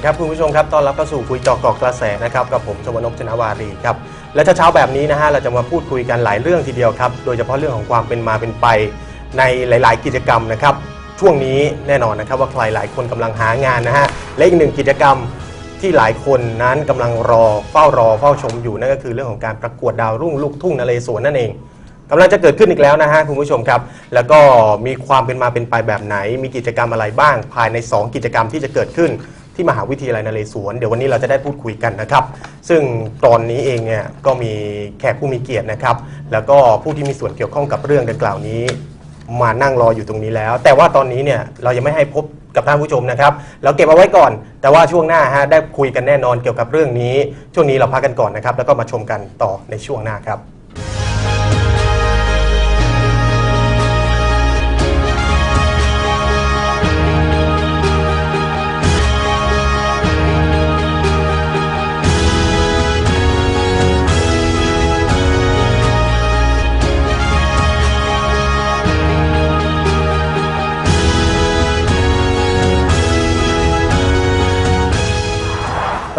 ดีครับคุณผู้ชมครับต้อนรับเข้าสู่คุยจอกกอกกระแสนะครับกับผมชวนกชนาวารีครับและเช้าๆแบบนี้นะฮะเราจะมาพูดคุยกันหลายเรื่องทีเดียวครับโดยเฉพาะเรื่องของความเป็นมาเป็นไปในหลาย ๆ กิจกรรมนะครับช่วงนี้แน่นอนนะครับว่าใครหลายคนกำลังหางานนะฮะและอีกหนึ่งกิจกรรมที่หลายคนนั้นกำลังรอเฝ้ารอเฝ้าชมอยู่นั่นก็คือเรื่องของการประกวดดาวรุ่งลูกทุ่งนเรศวรนั่นเองกำลังจะเกิดขึ้นอีกแล้วนะฮะคุณผู้ชมครับ แล้วก็มีความเป็นมาเป็นไปแบบไหน มีกิจกรรมอะไรบ้างภายใน 2 กิจกรรมที่จะเกิดขึ้น ที่มหาวิทยาลัยนเรศวรเดี๋ยววันนี้เราจะได้พูดคุยกันนะครับ ซึ่งตอนนี้เองเนี่ยก็มีแขกผู้มีเกียรตินะครับ แล้วก็ผู้ที่มีส่วนเกี่ยวข้องกับเรื่องดังกล่าวนี้ มานั่งรออยู่ตรงนี้แล้ว แต่ว่าตอนนี้เนี่ยเรายังไม่ให้พบกับท่านผู้ชมนะครับเราเก็บเอาไว้ก่อน แต่ว่าช่วงหน้าฮะได้คุยกันแน่นอนเกี่ยวกับเรื่องนี้ ช่วงนี้เราพักกันก่อนนะครับ แล้วก็มาชมกันต่อในช่วงหน้าครับ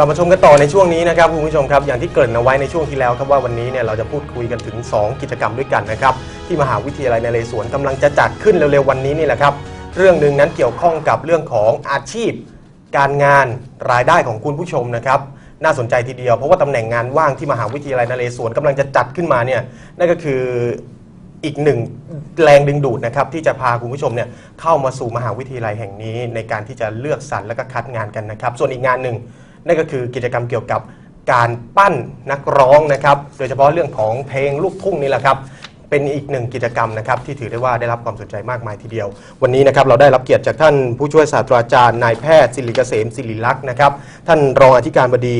เรามาชมกันต่อในช่วงนี้นะครับคุณผู้ชมครับอย่างที่เกริ่นเอาไว้ในช่วงที่แล้วครับว่าวันนี้เนี่ยเราจะพูดคุยกันถึง 2 กิจกรรมด้วยกันนะครับที่มหาวิทยาลัยนเรศวรกำลังจะจัดขึ้นเร็วๆวันนี้นี่แหละครับเรื่องหนึ่งนั้นเกี่ยวข้องกับเรื่องของอาชีพ การงานรายได้ของคุณผู้ชมนะครับน่าสนใจทีเดียวเพราะว่าตำแหน่งงานว่างที่มหาวิทยาลัยนเรศวรกำลังจะจัดขึ้นมาเนี่ยนั่นก็คืออีกหนึ่งแรงดึงดูดนะครับที่จะพาคุณผู้ชมเนี่ยเข้ามาสู่มหาวิทยาลัยแห่งนี้ ในการที่จะเลือกสรรและก็คัดงานกันนะครับ ส่วนอีกงานหนึ่ง นั่นก็คือกิจกรรมเกี่ยวกับการปั้นนักร้องนะครับ โดยเฉพาะเรื่องของเพลงลูกทุ่งนี่แหละครับ เป็นอีกหนึ่งกิจกรรมนะครับที่ถือได้ว่าได้รับความสนใจมากมายทีเดียว วันนี้นะครับเราได้รับเกียรติจากท่านผู้ช่วยศาสตราจารย์นายแพทย์ศิริเกษมศิริลักษณ์นะครับท่านรองอธิการบดี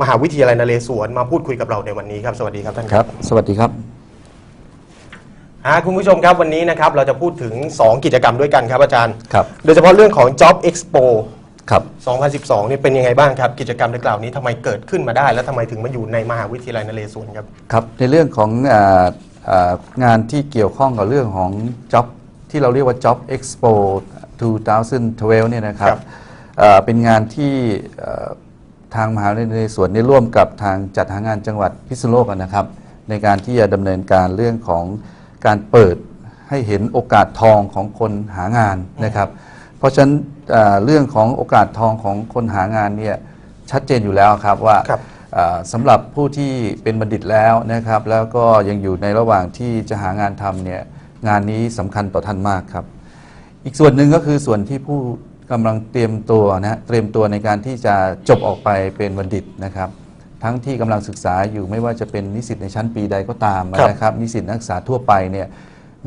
มหาวิทยาลัยนเรศวรมาพูดคุยกับเราในวันนี้ครับสวัสดีครับท่านครับ สวัสดีครับฮะคุณผู้ชมครับวันนี้นะครับเราจะพูดถึง 2 กิจกรรมด้วยกันครับอาจารย์ ครับ โดยเฉพาะเรื่องของ Job Expo ครับ 2012นี่เป็นยังไงบ้างครับ กิจกรรมดังกล่าวนี้ทำไมเกิดขึ้นมาได้ และทำไมถึงมาอยู่ในมหาวิทยาลัยนเรศวรครับ ครับในเรื่องของอ่าอ่างานที่เกี่ยวข้องกับเรื่องของ Job ที่เราเรียกว่า Job Expo 2012 เนี่ยนะครับครับอ่าเป็นงานที่เอ่อทางมหาวิทยาลัยนเรศวรได้ร่วมกับทางจัดหางานจังหวัดพิษณุโลกนะครับ ในการที่จะดำเนินการเรื่องของการเปิดให้เห็นโอกาสทองของคนหางานนะครับ เพราะฉะนั้นอ่าเรื่องของโอกาสทองของคนหางานเนี่ยชัดเจนอยู่แล้วครับว่าครับอ่าสำหรับผู้ที่เป็นบัณฑิตแล้วนะครับ แล้วก็ยังอยู่ในระหว่างที่จะหางานทำเนี่ยงานนี้สำคัญต่อท่านมากครับ อีกส่วนหนึ่งก็คือส่วนที่ผู้กำลังเตรียมตัวนะฮะเตรียมตัวในการที่จะจบออกไปเป็นบัณฑิตนะครับ ทั้งที่กำลังศึกษาอยู่ไม่ว่าจะเป็นนิสิตในชั้นปีใดก็ตามครับ นะครับ นิสิตนักศึกษาทั่วไปเนี่ย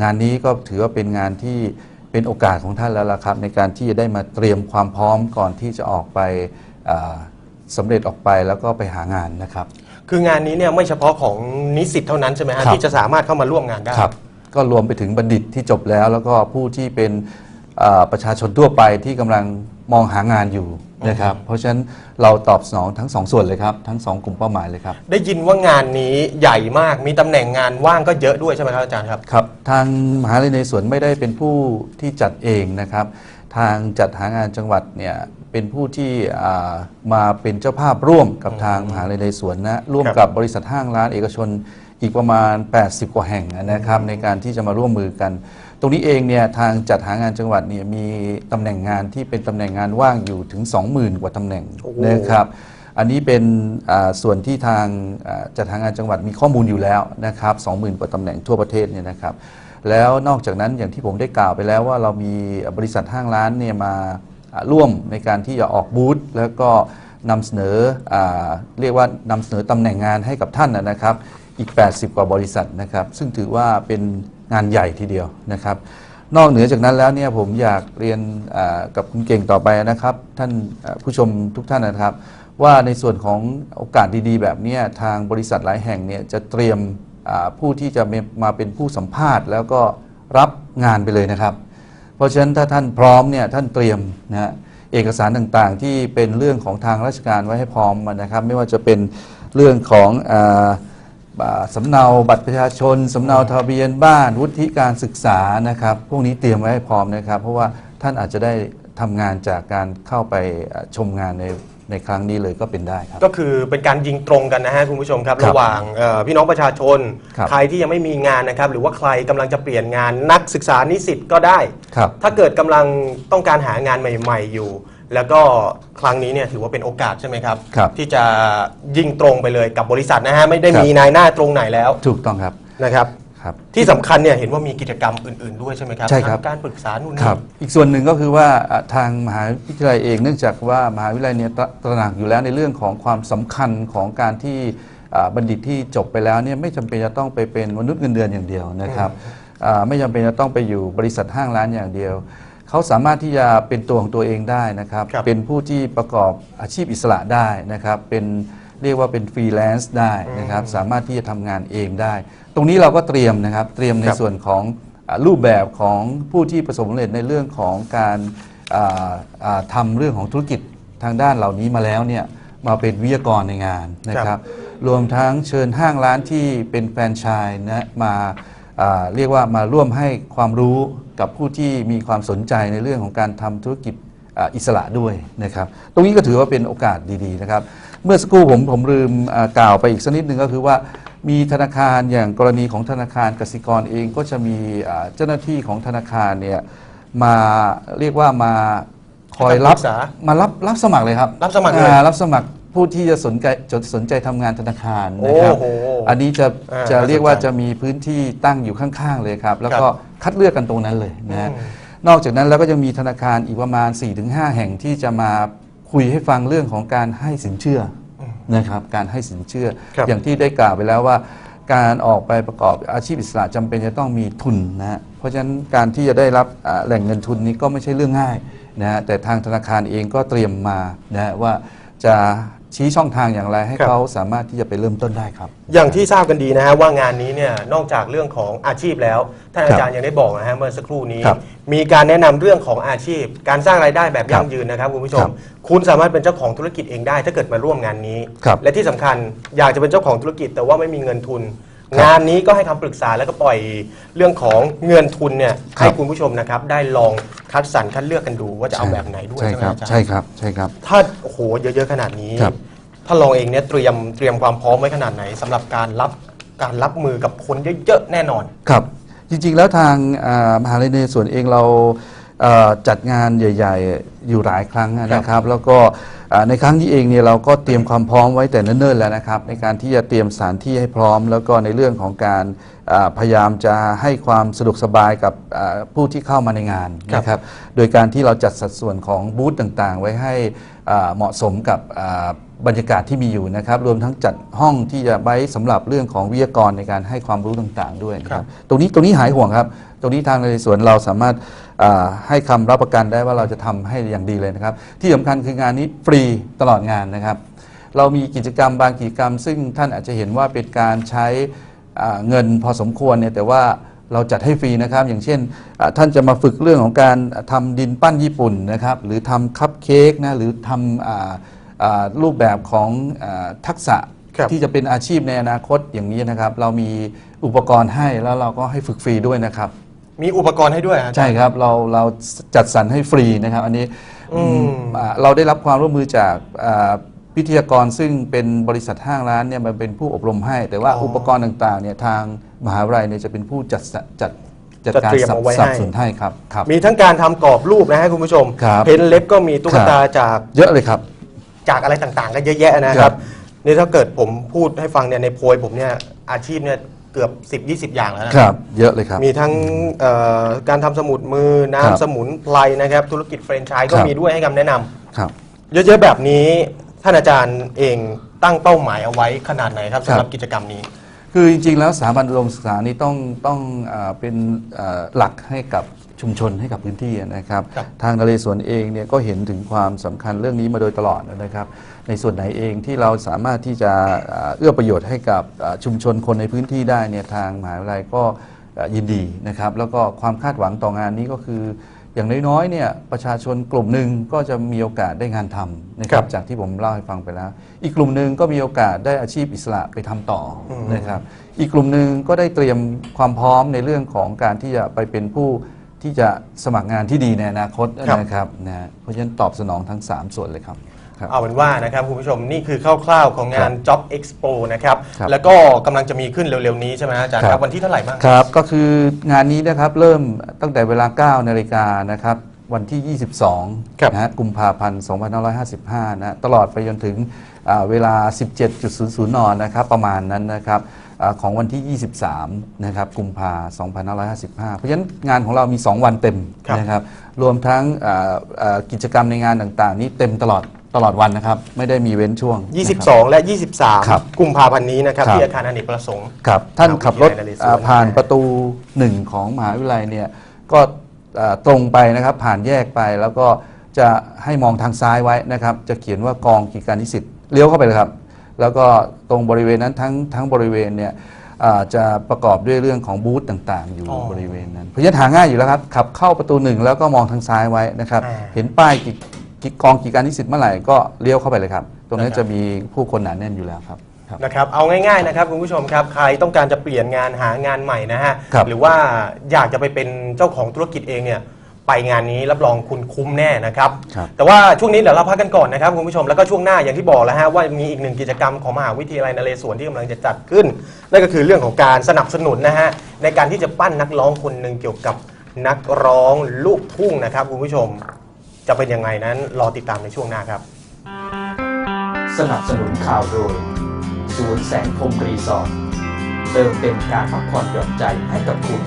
งานนี้ก็ถือว่าเป็นงานที่ เป็นโอกาสของท่านแล้วล่ะครับ ในการที่จะได้มาเตรียมความพร้อมก่อนที่จะออกไปอ่าสำเร็จออกไปแล้วก็ไปหางานนะครับ คืองานนี้เนี่ยไม่เฉพาะของนิสิตเท่านั้นใช่ไหมฮะครับที่จะสามารถเข้ามาร่วมงานได้ครับก็รวมไปถึงบัณฑิตที่จบแล้ว แล้วก็ผู้ที่เป็นเอ่อประชาชนทั่วไปที่กำลัง มองหางานอยู่นะครับ เพราะฉะนั้นเราตอบสนองทั้งสองส่วนเลยครับ ทั้งสองกลุ่มเป้าหมายเลยครับได้ยินว่างานนี้ใหญ่มากมีตำแหน่งงานว่างก็เยอะด้วยใช่ไหมครับอาจารย์ครับ ครับ ทางมหาวิทยาลัยในสวนไม่ได้เป็นผู้ที่จัดเองนะครับ ทางจัดหางานจังหวัดเนี่ยเป็นผู้ที่อ่ามาเป็นเจ้าภาพร่วมกับทางมหาวิทยาลัยในสวนนะร่วมครับกับบริษัทห้างร้านเอกชนอีกประมาณ 80 กว่าแห่งนะครับในการที่จะมาร่วมมือกัน ตรงนี้เองเนี่ยทางจัดหางานจังหวัดเนี่ยมีตำแหน่งงานที่เป็นตำแหน่งงานว่างอยู่ถึง 20,000 กว่าตำแหน่งโอ้โหนะครับอันนี้เป็นอ่าส่วนที่ทางอ่าจัดหางานจังหวัดมีข้อมูลอยู่แล้วนะครับ20,000 กว่าตำแหน่งทั่วประเทศเนี่ยนะครับแล้วนอกจากนั้นอย่างที่ผมได้กล่าวไปแล้วว่าเรามีบริษัทห้างร้านเนี่ยมาอ่าร่วมในการที่จะออกบูธแล้วก็นำเสนออาเรียกว่านำเสนอตำแหน่งงานให้กับท่านนะนะครับ อีก 80 กว่าบริษัทนะครับ ซึ่งถือว่าเป็น งานใหญ่ทีเดียวนะครับ นอกเหนือจากนั้นแล้วเนี่ยผมอยากเรียนกับคุณเก่งต่อไปนะครับ ท่านผู้ชมทุกท่านนะครับ ว่าในส่วนของโอกาสดีๆ แบบเนี้ยทางบริษัทหลายแห่งเนี่ยจะเตรียมผู้ที่จะมาเป็นผู้สัมภาษณ์ แล้วก็รับงานไปเลยนะครับ เพราะฉะนั้นถ้าท่านพร้อมเนี่ยท่านเตรียมนะฮะเอกสารต่างๆ ที่เป็นเรื่องของทางราชการไว้ให้พร้อมนะครับ ไม่ว่าจะเป็นเรื่องของอ สำเนาบัตรประชาชน สำเนาทะเบียนบ้าน วุฒิการศึกษานะครับ พวกนี้เตรียมไว้ให้พร้อมนะครับ เพราะว่าท่านอาจจะได้ทำงานจากการเข้าไปอ่าชมงานในในครั้งนี้เลยก็เป็นได้ครับ ก็คือเป็นการยิงตรงกันนะฮะคุณผู้ชมครับครับระหว่างเอ่อพี่น้องประชาชนครับใครที่ยังไม่มีงานนะครับ หรือว่าใครกำลังจะเปลี่ยนงานนักศึกษานิสิตก็ได้ครับถ้าเกิดกำลังต้องการหางานใหม่ ๆ อยู่ แล้วก็ครั้งนี้เนี่ยถือว่าเป็นโอกาสใช่ไหมครับ ครับที่จะยิงตรงไปเลยกับบริษัทนะฮะไม่ได้ครับ มีนายหน้าตรงไหนแล้วถูกต้องครับนะครับ ครับ ที่สำคัญเนี่ยเห็นว่ามีกิจกรรมอื่น ๆ ด้วยใช่ไหมครับใช่ครับ ทั้งการปรึกษานู่นคนี่รับอีกส่วนหนึ่งก็คือว่าอะทางมหาวิทยาลัยเองเนื่องจากว่ามหาวิทยาลัยเนี่ยตระตระหนักอยู่แล้วในเรื่องของความสำคัญของการที่อ่าบัณฑิตที่จบไปแล้วเนี่ยไม่จำเป็นจะต้องไปเป็นมนุษย์เงินเดือนอย่างเดียวนะครับอ่าไม่จำเป็นจะต้องไปอยู่บริษัทห้างร้านอย่างเดียว เขาสามารถที่จะเป็นตัวของตัวเองได้นะครับ ครับ เป็นผู้ที่ประกอบอาชีพอิสระได้นะครับ เป็นเรียกว่าเป็นฟรีแลนซ์ได้นะครับ สามารถที่จะทำงานเองได้ ตรงนี้เราก็เตรียมนะครับ เตรียมในครับ ส่วนของอ่ารูปแบบของผู้ที่ประสบความสำเร็จในเรื่องของการอ่าอ่าทำเรื่องของธุรกิจทางด้านเหล่านี้มาแล้วเนี่ย มาเป็นวิทยากรในงานนะคครัรับบรวมทั้งเชิญห้างร้านที่เป็นแฟรนไชส์นะมาอ่า เรียกว่ามาร่วมให้ความรู้กับผู้ที่มีความสนใจในเรื่องของการทำธุรกิจอ่าอิสระด้วยนะครับ ตรงนี้ก็ถือว่าเป็นโอกาสดีๆนะครับ เมื่อสักครู่ผมผมลืมอ่ากล่าวไปอีกสักนิดหนึ่งก็คือว่ามีธนาคารอย่างกรณีของธนาคารกสิกรเองก็จะมีอ่าเจ้าหน้าที่ของธนาคารเนี่ยมาเรียกว่ามาคอยรับให้คำปรึกษามารับรับสมัครเลยครับ รับสมัครเลยอ่ารับสมัคร ผู้ที่จะสนใจจดสนใจทำงานธนาคารนะครับ โอ้โหอันนี้จะอ่าจะเรียกว่าน่าสนใจจะมีพื้นที่ตั้งอยู่ข้างๆเลยครับ แล้วก็ครับคัดเลือกกันตรงนั้นเลยนะฮะอืม นอกจากนั้นแล้วก็ยังมีธนาคารอีกประมาณ 4-5 แห่งที่จะมาคุยให้ฟังเรื่องของการให้สินเชื่ออนะครับการให้สินเชื่อ ครับ อย่างที่ได้กล่าวไปแล้วว่า การออกไปประกอบอาชีพอิสระจำเป็นจะต้องมีทุนนะฮะเพราะฉะนั้นการที่จะได้รับอ่าแหล่งเงินทุนนี้ก็ไม่ใช่เรื่องง่ายนะฮะแต่ทางธนาคารเองก็เตรียมมานะฮะว่าจะ ชี้ช่องทางอย่างไรให้ครับ เขาสามารถที่จะไปเริ่มต้นได้ครับ อย่างที่ทราบกันดีนะฮะว่างานนี้เนี่ยนอกจากเรื่องของอาชีพแล้วท่านครัอาบจารย์ยังได้บอกนะฮะเมื่อสักครู่นี้ ครับมีการแนะนำเรื่องของอาชีพ การสร้างรายได้แบบครัยั่บงยืนนะครับคุณผู้ชครัมบคุณสามารถเป็นเจ้าของธุรกิจเองได้ ถ้าเกิดมาร่วมงานนี้ ครับ และที่สำคัญอยากจะเป็นเจ้าของธุรกิจแต่ว่าไม่มีเงินทุนครับ งานนี้ก็ให้คำปรึกษาแล้วก็ปล่อยเรื่องของเงินทุนเนี่ยครับ ให้คุณผู้ชมนะครับ ได้ลองคัดสรรคัดเลือกกันดูว่าจะเอาแบบไหนด้วยใช่ใช่ไหมครับอาจารย์ ใช่ครับใช่ครับ ถ้าโอ้โหเยอะ ๆ ขนาดนี้ ครับ ถ้าลองเองเนี่ยเตรียมเตรียมความพร้อมไว้ขนาดไหนสำหรับการรับการรับมือกับคนเยอะ ๆ แน่นอน ครับ จริงๆ แล้วทางอ่ามหาลัยในส่วนเองเรา เอ่อจัดงานใหญ่ ๆ อยู่หลายครั้งนะครับ แล้วก็อ่าในครั้งนี้เองเนี่ยเราก็เตรียมความพร้อมไว้แต่เนิ่นๆแล้วนะครับ ในการที่จะเตรียมสถานที่ให้พร้อม แล้วก็ในเรื่องของการอ่าพยายามจะให้ความสะดวกสบายกับอ่าผู้ที่เข้ามาในงานครับนะครับ โดยการที่เราจัดสัดส่วนของบูธต่างๆ ไว้ให้อ่าเหมาะสมกับอ่า บรรยากาศที่มีอยู่นะครับ รวมทั้งจัดห้องที่จะไว้สำหรับเรื่องของวิทยากรในการให้ความรู้ต่างๆ ด้วยนะคครัรับบตรงนี้ตรงนี้หายห่วงครับ ตรงนี้ทางในสวนเราสามารถอ่าให้คำรับประกันได้ว่าเราจะทำให้อย่างดีเลยนะครับ ที่สำคัญคืองานนี้ฟรีตลอดงานนะครับ เรามีกิจกรรมบางกิจกรรม ซึ่งท่านอาจจะเห็นว่าเป็นการใช้อ่าเงินพอสมควรเนี่ยแต่ว่าเราจัดให้ฟรีนะครับ อย่างเช่นอ่าท่านจะมาฝึกเรื่องของการทำดินปั้นญี่ปุ่นนะครับ หรือทำคัพเค้กนะหรือทำอ่าอ่า รูปแบบของอาทักษะครับที่จะเป็นอาชีพในอนาคตอย่างนี้นะครับ เรามีอุปกรณ์ให้แล้วเราก็ให้ฝึกฟรีด้วยนะครับ มีอุปกรณ์ให้ด้วยฮะอาจารย์ใช่ครับเราเราจัดสรรให้ฟรีนะครับ อันนี้อืมอ่าเราได้รับความร่วมมือจากอ่าวิทยากรซึ่งเป็นบริษัทห้างร้านเนี่ยมันเป็นผู้อบรมให้ แต่ว่าอ๋ออุอุปกรณ์ต่างๆเนี่ยทางมหาวิทยาลัยเนี่ยจะเป็นผู้จัดสรรจัดจัดจัดการเตรียมสับเอาไว้สับให้สนให้ครับครับ มีทั้งการทำกรอบรูปนะฮะคุณผู้ชมครับเพนเล็บก็มีตุ๊กตาจากเยอะเลยครับ จากอะไรต่างๆ ก็เยอะแยะนะคครัรับ บ นี่ถ้าเกิดผมพูดให้ฟังเนี่ยในโพยผมเนี่ยอาชีพเนี่ยเกือบ 10 20 อย่างแล้วนะ ครับ เยอะเลยครับ มีทั้งเอ่อการทำสมุดมือครับน้ำสมุนไพรนะครับ ธุรกิจแฟรนไชส์ก็ครับ มีด้วยให้คำแนะนำครับ เยอะๆแบบนี้ ท่านอาจารย์เองตั้งเป้าหมายเอาไว้ขนาดไหนครับครับ สำหรับกิจกรรมนี้ คือจริงๆ แล้วสถาบันอุดมศึกษานี้ต้องต้องอาเป็นอ่าหลักให้กับ ชุมชนให้กับพื้นที่นะครับ ครับทางนเรศวรเองเนี่ยก็เห็นถึงความสำคัญเรื่องนี้มาโดยตลอดนะครับ ในส่วนไหนเองที่เราสามารถที่จะอ่าเอื้อประโยชน์ให้กับอ่าชุมชนคนในพื้นที่ได้เนี่ยทางมหาวิทยาลัยก็อ่ายินดีนะครับ แล้วก็ความคาดหวังต่องานนี้ก็คือ อย่างน้อยๆเนี่ยประชาชนกลุ่มหนึ่งก็จะมีโอกาสได้งานทำนะคครัรับ บ จากที่ผมเล่าให้ฟังไปแล้ว อีกกลุ่มหนึ่งก็มีโอกาสได้อาชีพอิสระไปทำต่ออมนะครับ อีกกลุ่มหนึ่งก็ได้เตรียมความพร้อมในเรื่องของการที่จะไปเป็นผู้ ที่จะสมัครงานที่ดีในอนาคตนะครับนะเพราะฉะนั้นตอบสนองทั้ง 3 ส่วนเลยครับครับ เอาเป็นว่านะครับคุณผู้ชมนี่คือคร่าวๆของงาน Job Expo นะครับครับ แล้วก็กำลังจะมีขึ้นเร็วๆนี้ใช่ไหมอาจารย์ครับครับวันที่เท่าไหร่บ้าง ครับก็คืองานนี้นะครับเริ่มตั้งแต่เวลา 9 นาฬิกานะครับวันที่22นะฮะกุมภาพันธ์ 2555 นะตลอดไปจนถึงอ่าเวลา 17.00 น นะครับ ประมาณนั้นนะครับอา ของวันที่ 23 นะครับ กุมภา2555 เพราะฉะนั้นงานของเรามี 2 วันเต็มครับนะครับ รวมทั้งอ่าอ่ากิจกรรมในงานต่างๆ นี้เต็มตลอดตลอดวันนะครับ ไม่ได้มีเว้นช่วงนะครับ22 และครับ23 กุมภาพันธ์นี้นะครับครับที่อาคารอเนกประสงค์ครับท่านขับรถมหาวิทยาลัยนเรศวรอ่าผ่านประตูหนึ่งของมหาวิทยาลัยเนี่ยก็อ่าตรงไปนะครับผ่านแยกไปแล้วก็จะให้มองทางซ้ายไว้นะครับ จะเขียนว่ากองกิจการนิสิตเลี้ยวเข้าไปเลยครับ แล้วก็ตรงบริเวณนั้นทั้งทั้งบริเวณเนี่ยอ่าจะประกอบด้วยเรื่องของบูธต่างๆ อยู่อ๋อบริเวณนั้นเพราะฉะนั้นหาง่ายอยู่แล้วครับ ขับเข้าประตูหนึ่งแล้วก็มองทางซ้ายไว้นะครับอ่าเห็นป้ายกิจกิจกองกิจการนิสิตเมื่อไหร่ก็เลี้ยวเข้าไปเลยครับ ตรงนี้นะครับจะมีผู้คนหนาแน่นอยู่แล้วครับครับนะครับเอาง่ายๆนะครับคุณผู้ชมครับใครต้องการจะเปลี่ยนงานหางานใหม่นะฮะครับหรือว่าอยากจะไปเป็นเจ้าของธุรกิจเองเนี่ย ไปงานนี้รับรองคุณคุ้มแน่นะครับ ครับแต่ว่าช่วงนี้เดี๋ยวเราพักกันก่อนนะครับคุณผู้ชมแล้วก็ช่วงหน้าอย่างที่บอกแล้วฮะว่ามีอีกหนึ่งกิจกรรมของมหาวิทยาลัยนเรศวรที่กำลังจะจัดขึ้น นั่นก็คือเรื่องของการสนับสนุนนะฮะในการที่จะปั้นนักร้องคนหนึ่งเกี่ยวกับนักร้องลูกทุ่งนะครับคุณผู้ชมจะเป็นยังไงนั้นรอติดตามในช่วงหน้าครับ สนับสนุนข่าวโดยศูนย์แสงคมรีสอร์ทเติมเต็มการพักผ่อนหย่อนใจให้กับคุณ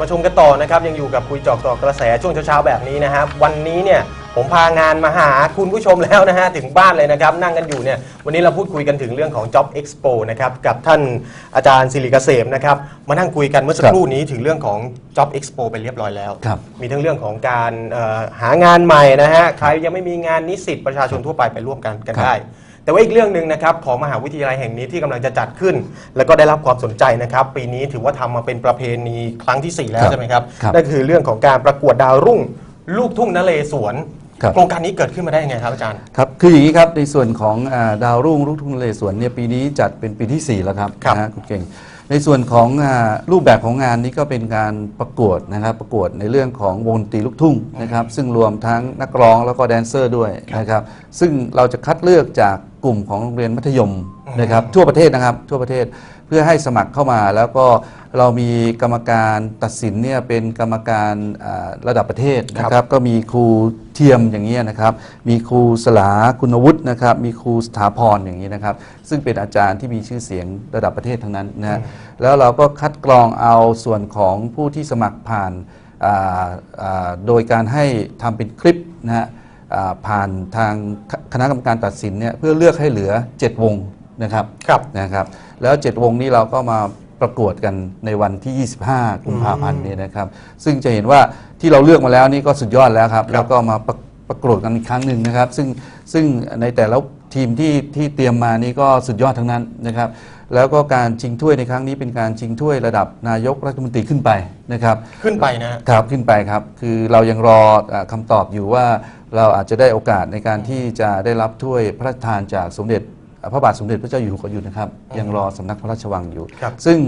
มาชมกันต่อนะครับยังอยู่กับคุยเจอกต่อกระแสช่วงเช้าๆแบบนี้นะครับวันนี้เนี่ยผมพางานมาหาคุณผู้ชมแล้วนะฮะถึงบ้านเลยนะครับนั่งกันอยู่เนี่ยวันนี้เราพูดคุยกันถึงเรื่องของ Job Expo นะครับกับท่านอาจารย์สิริเกษมนะครับมานั่งคุยกันเมื่อสักครับครู่นี้ถึงเรื่องของ Job Expo ไปเรียบร้อยแล้ว ครับ มีทั้งเรื่องของการเอ่อหางานใหม่นะฮะใครยังไม่มีงานนิสิตประชาชนทั่วไปไปร่วมกันกันครับ ได้ แต่ว่าอีกเรื่องหนึ่งนะครับของมหาวิทยาลัยแห่งนี้ที่กำลังจะจัดขึ้น แล้วก็ได้รับความสนใจนะครับ ปีนี้ถือว่าทำมาเป็นประเพณีครั้งที่4แล้วครับใช่ไหมครับครับนั่นคือเรื่องของการประกวดดาวรุ่ง ลูกทุ่งนเรศวรครับ โครงการนี้เกิดขึ้นมาได้ยังไงครับอาจารย์ ครับ คืออย่างนี้ครับ ในส่วนของอาดาวรุ่งลูกทุ่งนเรศวรเนี่ยปีนี้จัดเป็นปีที่ 4 แล้วครับครับนะฮะคุณเก่ง ในส่วนของรูปแบบของงานนี้ก็เป็นการประกวดนะครับ ประกวดในเรื่องของวงดนตรีลูกทุ่งนะครับ ซึ่งรวมทั้งนักร้องแล้วก็แดนเซอร์ด้วยนะครับ ซึ่งเราจะคัดเลือกจากกลุ่มของโรงเรียนมัธยมนะครับ ทั่วประเทศนะครับทั่วประเทศ พื่อให้สมัครเข้ามาแล้วก็เรามีกรรมการตัดสินเนี่ยเป็นกรรมการอ่าระดับประเทศนะคครัรับบก็มีครูเทียมอย่างนี้ยนะครับ มีครูสลาคุณวุฒินะครับ มีครูสถาพรอย่างนี้นะครับ ซึ่งเป็นอาจารย์ที่มีชื่อเสียงระดับประเทศทั้งนั้นนะฮะแล้วเราก็คัดกรองเอาส่วนของผู้ที่สมัครผ่านอ่าอ่าโดยการให้ทำเป็นคลิปนะฮะอ่าผ่านทางคคณะกรรมการตัดสินเนี่ยเพื่อเลือกให้เหลือ 7 วง นะครับครับนะครับ แล้ว 7 วงนี้เราก็มาประกวดกันในวันที่ 25 กุมภาพันธ์นี้นะครับ ซึ่งจะเห็นว่าที่เราเลือกมาแล้วนี่ก็สุดยอดแล้วครับ แล้วก็มาประประกวดกันอีกครั้งหนึ่งนะครับ ซึ่งซึ่งในแต่ละทีมที่ที่เตรียมมานี่ก็สุดยอดทั้งนั้นนะครับ แล้วก็การชิงถ้วยในครั้งนี้เป็นการชิงถ้วยระดับนายกรัฐมนตรีขึ้นไปนะครับ ขึ้นไปนะฮะครับขึ้นไปครับ คือเรายังรอเออคำตอบอยู่ว่าเราอาจจะได้โอกาสในการที่จะได้รับถ้วยพระราชทานจากสมเด็จเอ่อ พระบาทสมเด็จพระเจ้าอยู่หัวอยู่นะครับ ยังรอสำนักพระราชวังอยู่ครับซึ่ง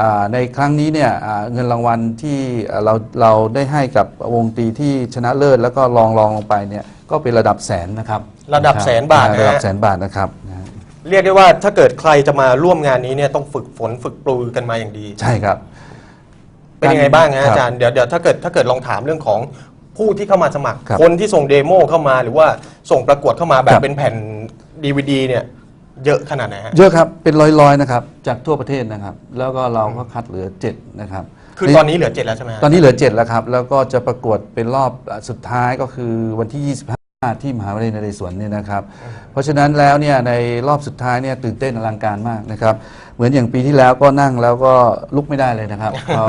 อ่าในครั้งนี้เนี่ยอ่าเงินรางวัลที่เอ่อเราเราได้ให้กับวงดนตรีที่ชนะเลิศแล้วก็รองรองลงไปเนี่ยก็เป็นระดับแสนนะครับ ระดับแสนบาทนะฮะระดับแสนบาทนะครับนะฮะเรียกได้ว่าถ้าเกิดใครจะมาร่วมงานนี้เนี่ยต้องฝึกฝนฝึกปรือกันมาอย่างดี ใช่ครับ เป็นยังไงบ้างครัฮะบอาจารย์เดี๋ยวเดี๋ยวถ้าเกิดถ้าเกิดลองถามเรื่องของผู้ที่เข้ามาสมัครครับคนที่ส่งเดโมเข้ามาหรือว่าส่งประกวดเข้ามาแบครับบเป็นแผ่น DVD เนี่ย เยอะขนาดไหนฮะ เยอะครับ เป็นร้อยๆนะครับ จากทั่วประเทศนะครับ แล้วก็เราก็คัดเหลือเจ็ดนะครับคือตอนนี้เหลือเจ็ดแล้วใช่ไหมฮะตอนนี้เหลือ 7 แล้วครับ แล้วก็จะประกวดเป็นรอบสุดท้ายก็คือวันที่ 25 ที่มหาวิทยาลัยนเรศวรเนี่ยนะครับ เพราะฉะนั้นแล้วเนี่ยในรอบสุดท้ายเนี่ยตื่นเต้นอลังการมากนะครับ เหมือนอย่างปีที่แล้วก็นั่งแล้วก็ลุกไม่ได้เลยนะครับเขา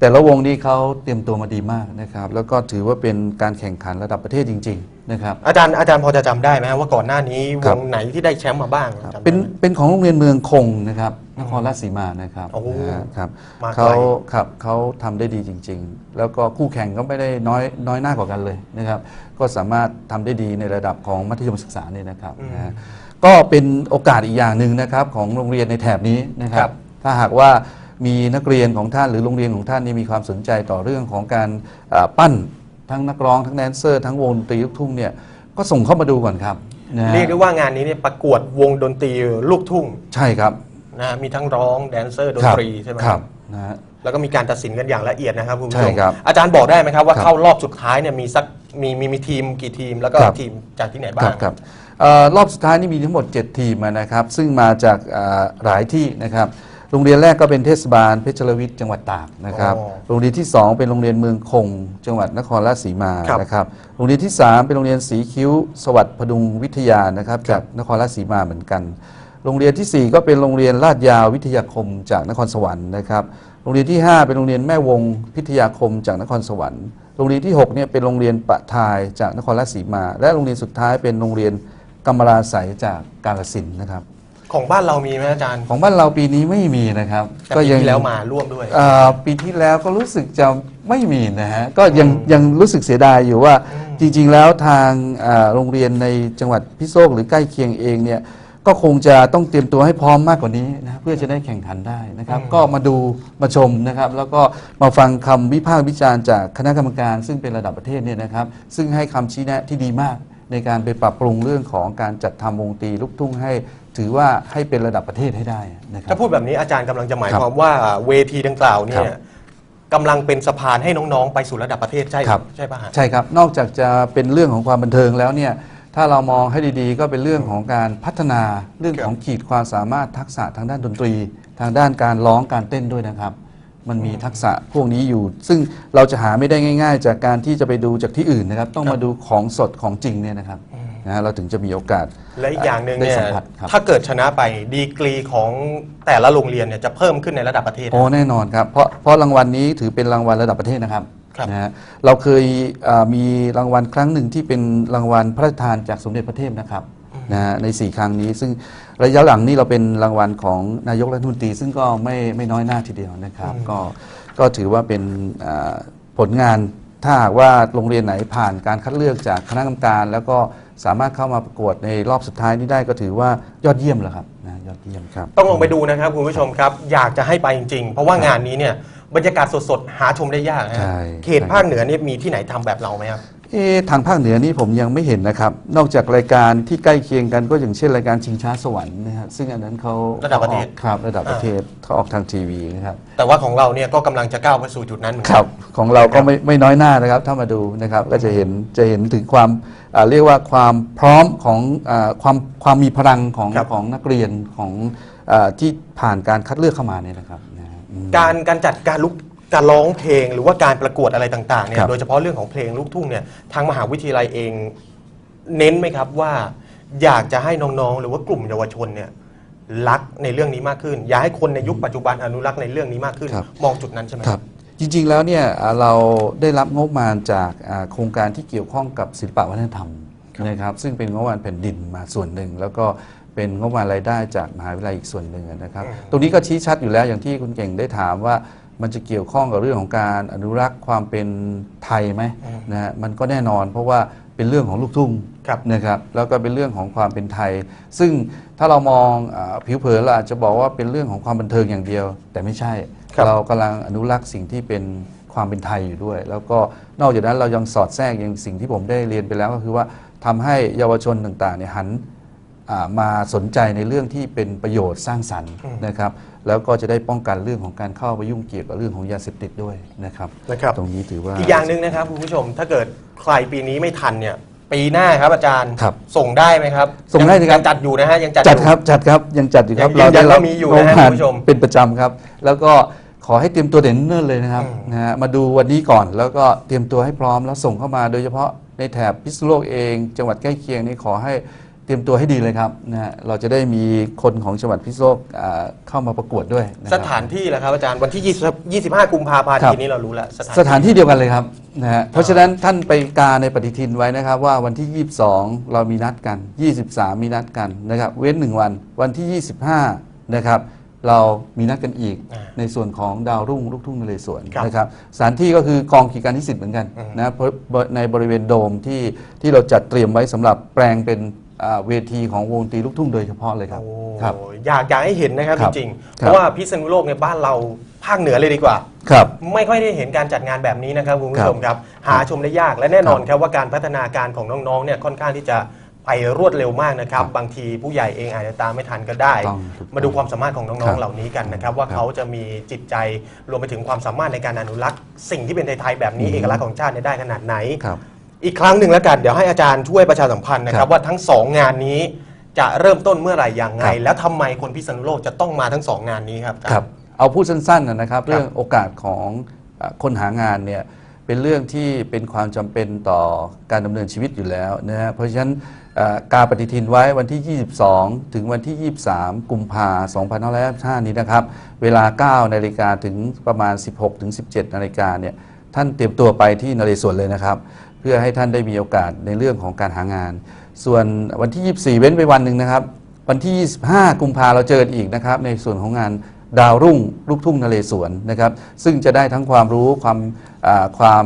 แต่ละวงนี้เขาเตรียมตัวมาดีมากนะครับ แล้วก็ถือว่าเป็นการแข่งขันระดับประเทศจริง ๆ นะครับ อาจารย์อาจารย์พอจะจำได้ไหมว่าก่อนหน้านี้ควรับ งไหนที่ได้แชมป์มาบ้างจำได้ไหม เป็นเป็นของโรงเรียนเมืองคงนะครับนครราชสีมานะครับโอ้โหนะฮะครับมาไกล เขาครับเขาทำได้ดีจริง ๆ แล้วก็คู่แข่งก็ไม่ได้น้อยน้อยหน้ากว่ากันเลยนะครับก็สามารถทำได้ดีในระดับของมัธยมศึกษาเนี่ยนะครับนะฮะก็เป็นโอกาสอีกอย่างหนึ่งนะครับของโรงเรียนในแถบนี้นะคครัรับ บ ถ้าหากว่ามีนักเรียนของท่านหรือโรงเรียนของท่านนี่มีความสนใจต่อเรื่องของการอ่าปั้น ทั้งนักร้องทั้งแดนเซอร์ ทั้งวงดนตรีลูกทุ่งเนี่ยก็ส่งเข้ามาดูก่อนครับนะฮะเรียกได้ว่างานนี้เนี่ยประกวดวงดนตรีลูกทุ่งใช่ครับนะฮะมีทั้งร้องแดนเซอร์ดนตรีใช่ไหมครับนะฮะ แล้วก็มีการตัดสินกันอย่างละเอียดนะครับคุณผู้ชใช่มครับอาจารย์บอกได้ไหมครับว่าครับเข้ารอบสุดท้ายเนี่ยมีสักมีมีมีทีมกี่ทีมแล้วก็ครับ ทีมจากที่ไหนคบ้ารังบครับเอ่อรอบสุดท้ายนี่มีทั้งหมด 7 ทีมนะครับ ซึ่งมาจากอ่าหลายที่นะครับ โรงเรียนแรกก็เป็นเทศบาลเพชรวิทย์จังหวัดตากนะครับ อ๋อโรงเรียนที่ 2 เป็นโรงเรียนเมืองคง จังหวัดนครราชสีมาครับนะครับ โรงเรียนที่ 3 เป็นโรงเรียนสีคิ้ว สวัสดิ์พดุงวิทยานะครับจากนครราชสีมาเหมือนกัน โรงเรียนทีสี่4 ก็เป็นโรงเรียนลาดยาววิทยาคมจากนครสวรรค์นะครับ โรงเรียนที่ 5 เป็นโรงเรียนแม่วงพิทยาคมจากนครสวรรค์ โรงเรียนที่6เนี่ยเป็นโรงเรียนปะทายจากนครราชสีมา และโรงเรียนสุดท้ายเป็นโรงเรียนกำมราศัยจากกาฬสินธุ์นะครับ ของบ้านเรามีไหมอาจารย์ ของบ้านเราปีนี้ไม่มีนะครับ แต่ปีที่แล้วมาร่วมด้วย เอ่อปีที่แล้วก็รู้สึกจะไม่มีนะฮะก็ยังยังรู้สึกเสียดายอยู่ว่าจริง ๆ แล้วทางเอ่อโรงเรียนในจังหวัดพิษณุโลกหรือใกล้เคียงเองเนี่ยก็คงจะต้องเตรียมตัวให้พร้อมมากกว่านี้นะเพื่อจะได้แข่งขันได้นะครับอืมก็มาดูมาชมนะครับ แล้วก็มาฟังคำวิพากษ์วิจารณ์จากคณะกรรมการ ซึ่งเป็นระดับประเทศเนี่ยนะครับ ซึ่งให้คำชี้แนะที่ดีมาก ในการไปปรับปรุงเรื่องของการจัดทำวงดนตรีลูกทุ่งให้ ถือว่าให้เป็นระดับประเทศให้ได้นะครัถ้าบพูดแบบนี้อาจารย์กำลังจะหมายครับความว่าเวทีดังกล่าวเนี่ครัยบกำลังเป็นสะพานให้น้องๆ ไปสู่ระดับประเทศใช่ครับ ใช่ป่ะฮะ ใช่ครับ นอกจากจะเป็นเรื่องของความบันเทิงแล้วเนี่ยถ้าเรามองให้ดีๆ ก็เป็นเรื่องของการพัฒนาเรื่องของขีดความสามารถทักษะทางด้านดนตรี ทางด้านการร้องการเต้นด้วยนะครับ มันมีทักษะพวกนี้อยู่ ซึ่งเราจะหาไม่ได้ง่าย ๆ จากการที่จะไปดูจากที่อื่นนะครับ ต้องมาดูของสดของจริงเนี่ยนะครับ นะฮะเราถึงจะมีโอกาสและอีกอย่างหนึ่งได้เนี่ยสัมผัสครับ ถ้าเกิดชนะไปดีกรีของแต่ละโรงเรียนเนี่ยจะเพิ่มขึ้นในระดับประเทศ โอ้แน่นอนครับเพราะเพราะรางวัลนี้ถือเป็นรางวัลระดับประเทศนะครับครับ นะฮะเราเคยเอ่อมีรางวัลครั้งหนึ่งที่เป็นรางวัลพระราชทานจากสมเด็จพระเทพนะครับนะฮะใน 4 ครั้งนี้ ซึ่งระยะหลังนี้เราเป็นรางวัลของนายกรัฐมนตรี ซึ่งก็ไม่ไม่น้อยหน้าทีเดียวนะครับ ก็ก็ถือว่าเป็นอ่าผลงานถ้าหากว่าโรงเรียนไหนผ่านการคัดเลือกจากคณะกรรมการ แล้วก็ สามารถเข้ามาประกวดในรอบสุดท้ายนี้ได้ก็ถือว่ายอดเยี่ยมแล้วครับนะยอดเยี่ยมครับ ต้องลองไปดูนะครับคุณผู้ชมครับ อยากจะให้ไปจริง ๆ เพราะว่างานนี้เนี่ยบรรยากาศสดๆ หาชมได้ยากนะฮะใช่ เขตภาคเหนือเนี่ยมีที่ไหนทำแบบเราไหมครับ เอ๊ะทางภาคเหนือนี่ผมยังไม่เห็นนะครับ นอกจากรายการที่ใกล้เคียงกันก็อย่างเช่นรายการชิงช้าสวรรค์นะฮะซึ่งอันนั้นเขาระดับประเทศ ขาออกครับระดับประเทศเขาออกทางทีวีนะครับ แต่ว่าของเราเนี่ยก็กำลังจะก้าวไปสู่จุดนั้นเหมือนคกัรับของเราก็ไม่ไม่น้อยหน้านะครับ ถ้ามาดูนะครับก็จะเห็นจะเห็นถึงความอ่าเรียกว่าความพร้อมของอาความความมีพลังของครับ ของนักเรียนของอาที่ผ่านการคัดเลือกเข้ามาเนี่ยนะครับนะฮะอืม การการจัดการลุก การร้องเพลงหรือว่าการประกวดอะไรต่างๆเนี่ครัยบโดยเฉพาะเรื่องของเพลงลูกทุ่งเนี่ยทางมหาวิทยาลัยเอง เน้นไหมครับว่า อยากจะให้น้องๆ หรือว่ากลุ่มเยาวชนเนี่ยรักในเรื่องนี้มากขึ้น อยากให้คนในยุคปัจจุบันอนุรักษ์ในเรื่องนี้มากขึ้น ครับ มองจุดนั้นใช่ไหม ครับจริงๆแล้วเนี่ยอ่าเราได้รับงบประมาณจากอ่าโครงการที่เกี่ยวข้องกับศิลปวัฒนธรรมนะครับซึ่งเป็นงบประมาณแผ่นดินมาส่วนหนึ่ง แล้วก็เป็นงบประมาณรายได้จากมหาวิทยาลัยอีกส่วนหนึ่งนะครับ ตรงนี้ก็ชี้ชัดอยู่แล้วอย่างที่คุณเก่งได้ถามว่า มันจะเกี่ยวข้องกับเรื่องของการอนุรักษ์ความเป็นไทยไหมนะฮะมันก็แน่นอนเพราะว่าเป็นเรื่องของลูกทุ่งครับนะครับแล้วก็เป็นเรื่องของความเป็นไทย ซึ่งถ้าเรามองอาผิวเผินเราอาจจะบอกว่าเป็นเรื่องของความบันเทิงอย่างเดียว แต่ไม่ใช่ครับเรากำลังอนุรักษ์สิ่งที่เป็นความเป็นไทยอยู่ด้วย แล้วก็นอกจากนั้นเรายังสอดแทรกอย่างสิ่งที่ผมได้เรียนไปแล้วก็คือว่าทำให้เยาวชนต่างๆเนี่ยหันอ่า มาสนใจในเรื่องที่เป็นประโยชน์สร้างสรรค์นะครับ แล้วก็จะได้ป้องกันเรื่องของการเข้าไปยุ่งเกี่ยวกับเรื่องของยาเสพติดด้วยนะครับนะครับ ตรงนี้ถือว่าอีกอย่างหนึ่งนะครับคุณผู้ชมถ้าเกิดใครปีนี้ไม่ทันเนี่ยปีหน้าครับอาจารย์ครับส่งได้ไหมครับ ส่งได้สิครับยังจัดอยู่นะฮะยังจัดจัดอยู่ครับจัดครับยังจัดอยู่ครับยังยืนยันได้รับว่ามีอยู่นะฮะงบปรคุณผู้ชมเป็นประจำครับ แล้วก็ขอให้เตรียมตัวเด่นเนิ่นเลยนะครับอืมนะฮะมาดูวันนี้ก่อนแล้วก็เตรียมตัวให้พร้อมแล้วส่งเข้ามาโดยเฉพาะในแถบพิษณุโลกเอง จังหวัดใกล้เคียงนี่ขอให้ เตรียมตัวให้ดีเลยครับนะฮะเราจะได้มีคนของจังหวัดพิษณุโลกอ่าเข้ามาประกวดด้วยะครับ สถานที่แหละครับอาจารย์วันที่ 20 25 กุมภาพันธ์ครับ ทีนี้เรารู้แล้วสถานที่เดียวกันเลยครับนะฮะเพราะฉะนั้นท่านไปกาในปฏิทินไว้นะครับว่าวันที่ 22 เรามีนัดกัน 23 มีนัดกันนะครับเว้น1วันวันที่ 25 นะครับเรามีนัดกันอีกอ่าในส่วนของดาวรุ่งลูกทุ่งนเรศวรครับ นะครับสถานที่ก็คือกองขีการนิสิตเหมือนกันอืมนะเพราะในบริเวณโดมที่ที่เราจัดเตรียมไว้สำหรับแปลงเป็น อ่าเวทีของวงดนตรีลูกทุ่งโดยเฉพาะเลยครับโอ้ครับอยากอยากให้เห็นนะครับคจรับริงๆ ครับ เพราะว่าพิษณุโลกในยบ้านเราภาคเหนือเลยดีกว่า ครับ ไม่ค่อยได้เห็นการจัดงานแบบนี้นะครับคุณผู้ชมครับ หาชมได้ยากและแน่นอนครับครับว่าการพัฒนาการของน้องๆเนี่ยค่อนข้างที่จะไปรวดเร็วมากนะครับครับ บางทีผู้ใหญ่เองอาจจะตามไม่ทันก็ได้ ถูกต้องถูกต้องมาดูความสามารถของครัน้องบๆเหล่านี้กันนะครับ ว่าครับ เขาจะมีจิตใจรวมไปถึงความสามารถในการอนุรักษ์ สิ่งที่เป็นไทยๆแบบนี้อืมเอกลักษณ์ของชาติเนี่ยได้ขนาดไหน ครับ อีกครั้งหนึ่งแล้วกันเดี๋ยวให้อาจารย์ช่วยประชาสัมพันธ์นะคครัรับบว่าทั้งสองงานนี้จะเริ่มต้นเมื่อไหร่อย่างไง ครับ แล้วทำไมคนพิษณุโลกจะต้องมาทั้งสองงานนี้ครับอาจารย์ครับเอาพูดสั้นๆนะครับ เรื่องโอกาสของเอ่อคนหางานเนี่ยเป็นเรื่องที่เป็นความจำเป็นต่อการดำเนินชีวิตอยู่แล้วนะฮะเพราะฉะนั้นเอ่อการปฏิทินไว้วันที่ 22 ถึงวันที่ 23 กุมภา2555นี้นะครับ เวลา 9 นาฬิกาถึงประมาณ 16 ถึง 17 นาฬิกาเนี่ยท่านเตรียมตัวไปที่นเรศวรเลยนะครับ เพื่อให้ท่านได้มีโอกาสในเรื่องของการหางาน ส่วนวันที่ 24 เว้นไปวันหนึ่งนะครับ วันที่ 25 กุมภาเราเจอกันอีกนะครับ ในส่วนของงานดาวรุ่งลูกทุ่งนเรศวรนะครับ ซึ่งจะได้ทั้งความรู้ความความ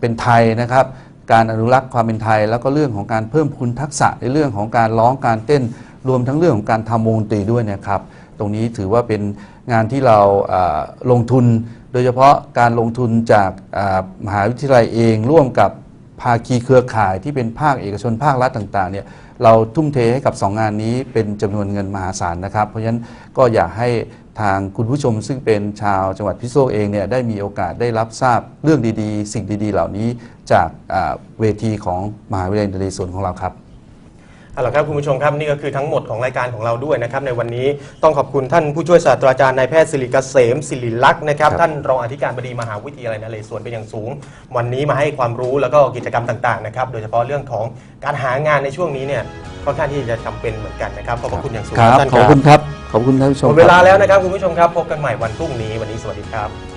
เป็นไทยนะครับ การอนุรักษ์ความเป็นไทย แล้วก็เรื่องของการเพิ่มพูนทักษะในเรื่องของการร้องการเต้นรวมทั้งเรื่องของการทำวงดนตรีด้วยนะครับ ตรงนี้ถือว่าเป็นงานที่เราลงทุน โดยเฉพาะการลงทุนจากมหาวิทยาลัยเองร่วมกับภาคีเครือข่ายที่เป็นภาคเอกชนภาครัฐต่างๆเนี่ยเราทุ่มเทให้กับ 2 งานนี้เป็นจำนวนเงินมหาศาลนะครับ เพราะฉะนั้นก็อยากให้ทางคุณผู้ชมซึ่งเป็นชาวจังหวัดพิษณุโลกเองเนี่ยได้มีโอกาสได้รับทราบเรื่องดีๆ สิ่งดีๆ เหล่านี้จากเวทีของมหาวิทยาลัยนเรศวรของเราครับ เอาละครับคุณผู้ชมครับนี่ก็คือทั้งหมดของรายการของเราด้วยนะครับในวันนี้ต้องขอบคุณท่านผู้ช่วยศาสตราจารย์นายแพทย์สิริเกษมศิริลักษณ์นะครับครับท่านรองอธิการบดีมหาวิทยาลัยนเรศวรเป็นอย่างสูง วันนี้มาให้ความรู้แล้วก็กิจกรรมต่างๆนะครับโดยเฉพาะเรื่องของการหางานในช่วงนี้เนี่ยค่อนข้างที่จะจำเป็นเหมือนกันนะครับขอบพระคุณอย่างสูงครับท่านขอบคุณครับขอบคุณท่านผู้ชมหมดเวลาครับแล้วนะครับคุณผู้ชมครับพบกันใหม่วันพรุ่งนี้วันนี้สวัสดีครับ